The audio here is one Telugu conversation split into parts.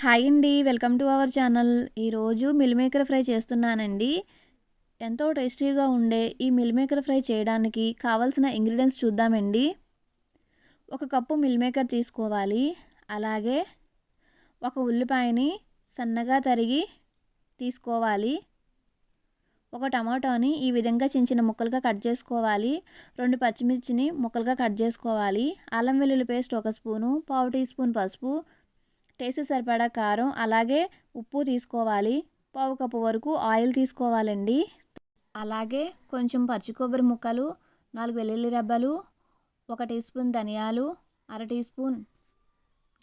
హాయ్ అండి. Welcome to our channel. ఈరోజు మిల్ మేకర్ ఫ్రై చేస్తున్నానండి. ఎంతో టేస్టీగా ఉండే ఈ మిల్ మేకర్ ఫ్రై చేయడానికి కావలసిన ఇంగ్రీడియంట్స్ చూద్దామండి. ఒక కప్పు మిల్ మేకర్ తీసుకోవాలి. అలాగే ఒక ఉల్లిపాయని సన్నగా తరిగి తీసుకోవాలి. ఒక టమాటోని ఈ విధంగా చిన్న చిన్న ముక్కలుగా కట్ చేసుకోవాలి. రెండు పచ్చిమిర్చిని ముక్కలుగా కట్ చేసుకోవాలి. అల్లం వెల్లుల్లి పేస్ట్ ఒక స్పూను పావు టీ స్పూన్ పసుపు టేస్ట్ సరిపడా కారం అలాగే ఉప్పు తీసుకోవాలి. పావు కప్పు వరకు ఆయిల్ తీసుకోవాలండి. అలాగే కొంచెం పచ్చి కొబ్బరి ముక్కలు నాలుగు వెల్లుల్లి రెబ్బలు ఒక టీ స్పూన్ ధనియాలు అర టీ స్పూన్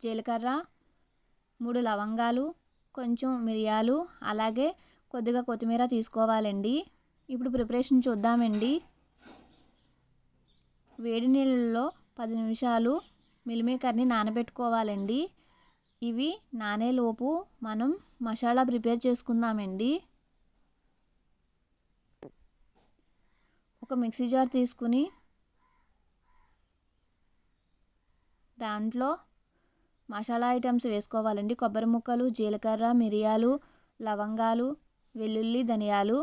జీలకర్ర మూడు లవంగాలు కొంచెం మిరియాలు అలాగే కొద్దిగా కొత్తిమీర తీసుకోవాలండి. ఇప్పుడు ప్రిపరేషన్ చూద్దామండి. వేడి నీళ్ళలో పది నిమిషాలు మిల్మేకర్ని నానబెట్టుకోవాలండి. ఇవి నానేలోపు మనం మసాలా ప్రిపేర్ చేసుకుందామండి. ఒక మిక్సీ జార్ తీసుకుని దాంట్లో మసాలా ఐటమ్స్ వేసుకోవాలండి. కొబ్బరి ముక్కలు జీలకర్ర మిరియాలు లవంగాలు వెల్లుల్లి ధనియాలు.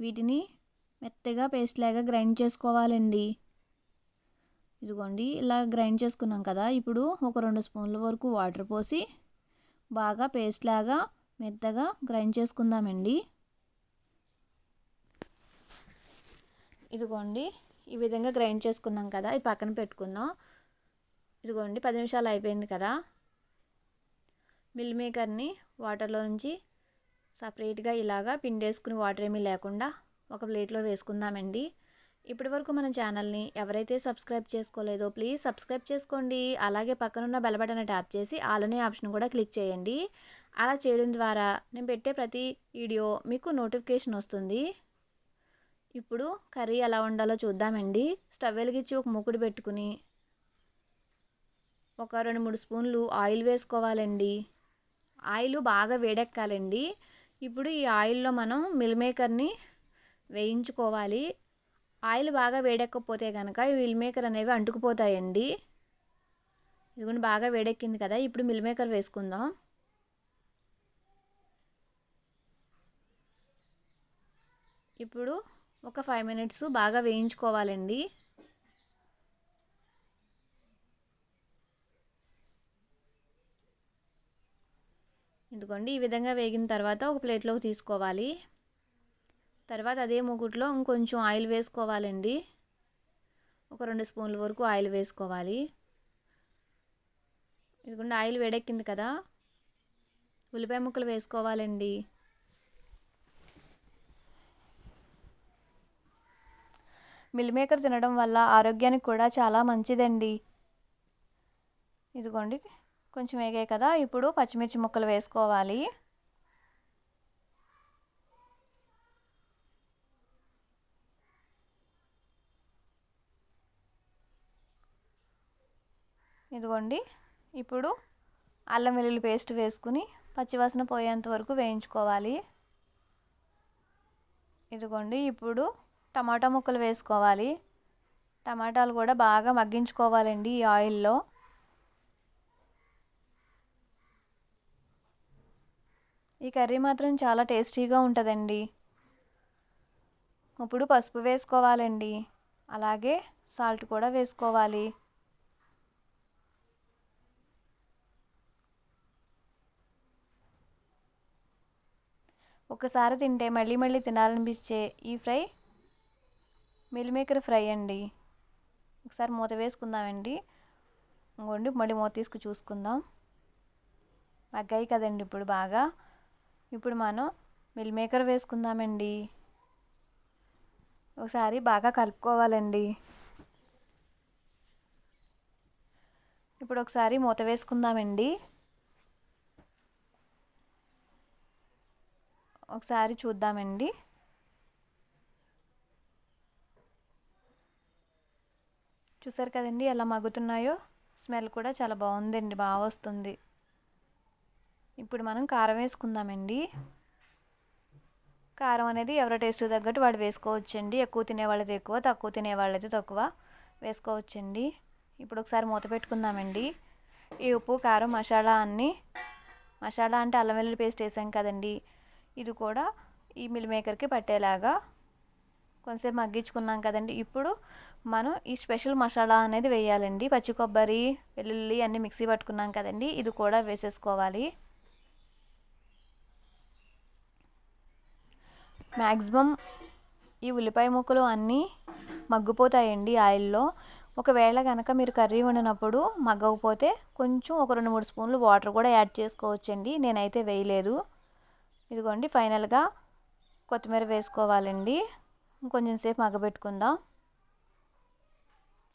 వీటిని మెత్తగా పేస్ట్ లాగా గ్రైండ్ చేసుకోవాలండి. ఇదిగోండి ఇలా గ్రైండ్ చేసుకున్నాం కదా ఇప్పుడు ఒక రెండు స్పూన్ల వరకు వాటర్ పోసి బాగా పేస్ట్ లాగా మెత్తగా గ్రైండ్ చేసుకుందామండి. ఇదిగోండి ఈ విధంగా గ్రైండ్ చేసుకున్నాం కదా ఇది పక్కన పెట్టుకుందాం. ఇదిగోండి పది నిమిషాలు అయిపోయింది కదా. మిల్ మేకర్ని వాటర్లో నుంచి సపరేట్గా ఇలాగా పిండేసుకుని వాటర్ ఏమీ లేకుండా ఒక ప్లేట్లో వేసుకుందామండి. ఇప్పటి వరకు మన ఛానల్ని ఎవరైతే సబ్స్క్రైబ్ చేసుకోలేదో ప్లీజ్ సబ్స్క్రైబ్ చేసుకోండి. అలాగే పక్కనున్న బెల్ బటన్ ట్యాప్ చేసి ఆలనే ఆప్షన్ కూడా క్లిక్ చేయండి. అలా చేయడం ద్వారా నేను పెట్టే ప్రతి వీడియో మీకు నోటిఫికేషన్ వస్తుంది. ఇప్పుడు కర్రీ ఎలా ఉండాలో చూద్దామండి. స్టవ్ వెలిగించి ఒక మూకుడు పెట్టుకుని ఒక రెండు మూడు స్పూన్లు ఆయిల్ వేసుకోవాలండి. ఆయిల్ బాగా వేడెక్కాలండి. ఇప్పుడు ఈ ఆయిల్లో మనం మిల్ మేకర్ని వేయించుకోవాలి. ఆయిల్ బాగా వేడెక్కకపోతే కనుక ఈ మిల్ మేకర్ అనేవి అంటుకుపోతాయండి. ఇదిగోండి బాగా వేడెక్కింది కదా ఇప్పుడు మిల్ మేకర్ వేసుకుందాం. ఇప్పుడు ఒక ఫైవ్ మినిట్స్ బాగా వేయించుకోవాలండి. ఇదిగోండి ఈ విధంగా వేగిన తర్వాత ఒక ప్లేట్లోకి తీసుకోవాలి. తర్వాత అదే మూకుట్లో ఇంకొంచెం ఆయిల్ వేసుకోవాలండి. ఒక రెండు స్పూన్ల వరకు ఆయిల్ వేసుకోవాలి. ఇదిగోండి ఆయిల్ వేడెక్కింది కదా. ఉల్లిపాయ ముక్కలు వేసుకోవాలండి. మిల్ మేకర్ తినడం వల్ల ఆరోగ్యానికి కూడా చాలా మంచిదండి. ఇదిగోండి కొంచెం వేగాయి కదా. ఇప్పుడు పచ్చిమిర్చి ముక్కలు వేసుకోవాలి. ఇదిగోండి ఇప్పుడు అల్లం వెల్లుల్లి పేస్ట్ వేసుకుని పచ్చివాసన పోయేంత వరకు వేయించుకోవాలి. ఇదిగోండి ఇప్పుడు టమాటా ముక్కలు వేసుకోవాలి. టమాటాలు కూడా బాగా మగ్గించుకోవాలండి ఈ ఆయిల్లో. ఈ కర్రీ మాత్రం చాలా టేస్టీగా ఉంటుందండి. ఇప్పుడు పసుపు వేసుకోవాలండి. అలాగే సాల్ట్ కూడా వేసుకోవాలి. ఒకసారి తింటే మళ్ళీ మళ్ళీ తినాలనిపించే ఈ ఫ్రై? మిల్ మేకర్ ఫ్రై అండి. ఒకసారి మూత వేసుకుందామండి. ఇంకోండి మళ్ళీ మూత తీసుకు చూసుకుందాం. మగ్గాయి కదండి ఇప్పుడు బాగా. ఇప్పుడు మనం మిల్ మేకర్ వేసుకుందామండి. ఒకసారి బాగా కలుపుకోవాలండి. ఇప్పుడు ఒకసారి మూత వేసుకుందామండి. ఒకసారి చూద్దామండి. చూసారు కదండి ఎలా మగ్గుతున్నాయో? స్మెల్ కూడా చాలా బాగుందండి బాగా వస్తుంది. ఇప్పుడు మనం కారం వేసుకుందామండి. కారం అనేది ఎవరి టేస్ట్ తగ్గట్టు వాడు వేసుకోవచ్చండి. ఎక్కువ తినేవాళ్ళది ఎక్కువ తక్కువ తినేవాళ్ళది తక్కువ వేసుకోవచ్చండి. ఇప్పుడు ఒకసారి మూత పెట్టుకుందామండి. ఈ ఉప్పు కారం మసాలా అన్నీ మసాలా అంటే అల్లం వెల్లుల్లి పేస్ట్ వేసాం కదండి. ఇది కూడా ఈ మిల్ మేకర్కి పట్టేలాగా కొంచెంసేపు మగ్గించుకున్నాం కదండి. ఇప్పుడు మనం ఈ స్పెషల్ మసాలా అనేది వేయాలండి. పచ్చి కొబ్బరి వెల్లుల్లి అన్నీ మిక్సీ పట్టుకున్నాం కదండి. ఇది కూడా వేసేసుకోవాలి. మ్యాక్సిమం ఈ ఉల్లిపాయ ముక్కలు అన్నీ మగ్గిపోతాయండి ఆయిల్లో. ఒకవేళ కనుక మీరు కర్రీ వండినప్పుడు మగ్గకపోతే కొంచెం ఒక రెండు మూడు స్పూన్లు వాటర్ కూడా యాడ్ చేసుకోవచ్చండి. నేనైతే వేయలేదు. ఇదిగోండి ఫైనల్గా కొత్తిమీర వేసుకోవాలండి. కొంచెం సేపు మగ్గబెట్టుకుందాం.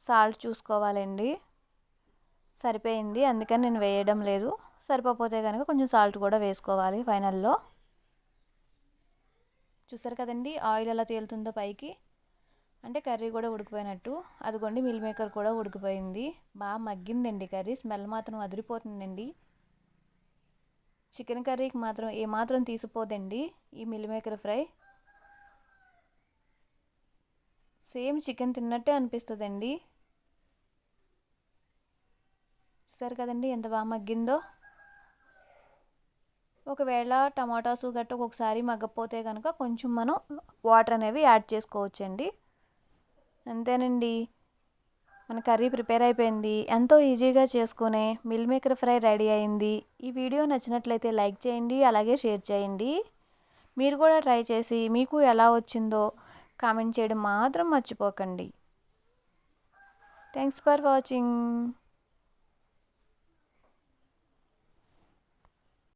సాల్ట్ చూసుకోవాలండి. సరిపోయింది అందుకని నేను వేయడం లేదు. సరిపోతే కనుక కొంచెం సాల్ట్ కూడా వేసుకోవాలి ఫైనల్లో. చూసారు కదండి ఆయిల్ ఎలా తేలుతుందో పైకి. అంటే కర్రీ కూడా ఉడికిపోయినట్టు. అదిగోండి మిల్ మేకర్ కూడా ఉడికిపోయింది. బాగా మగ్గిందండి కర్రీ. స్మెల్ మాత్రం అదిరిపోతుందండి. చికెన్ కర్రీకి మాత్రం ఏమాత్రం తీసిపోదండి ఈ meal maker fry. Same chicken తిన్నట్టే అనిపిస్తుందండి. చూసారు కదండి ఎంత బాగా మగ్గిందో. ఒకవేళ టమాటాసు గట్ట ఒకసారి మగ్గపోతే కనుక కొంచెం మనం వాటర్ అనేవి యాడ్ చేసుకోవచ్చండి. అంతేనండి. మన కర్రీ ప్రిపేర్ అయిపోయింది. ఎంతో ఈజీగా చేసుకునే మిల్ మేకర్ ఫ్రై రెడీ అయింది. ఈ వీడియో నచ్చినట్లయితే లైక్ చేయండి అలాగే షేర్ చేయండి. మీరు కూడా ట్రై చేసి మీకు ఎలా వచ్చిందో కామెంట్ చేయడం మాత్రం మర్చిపోకండి. Thanks for watching.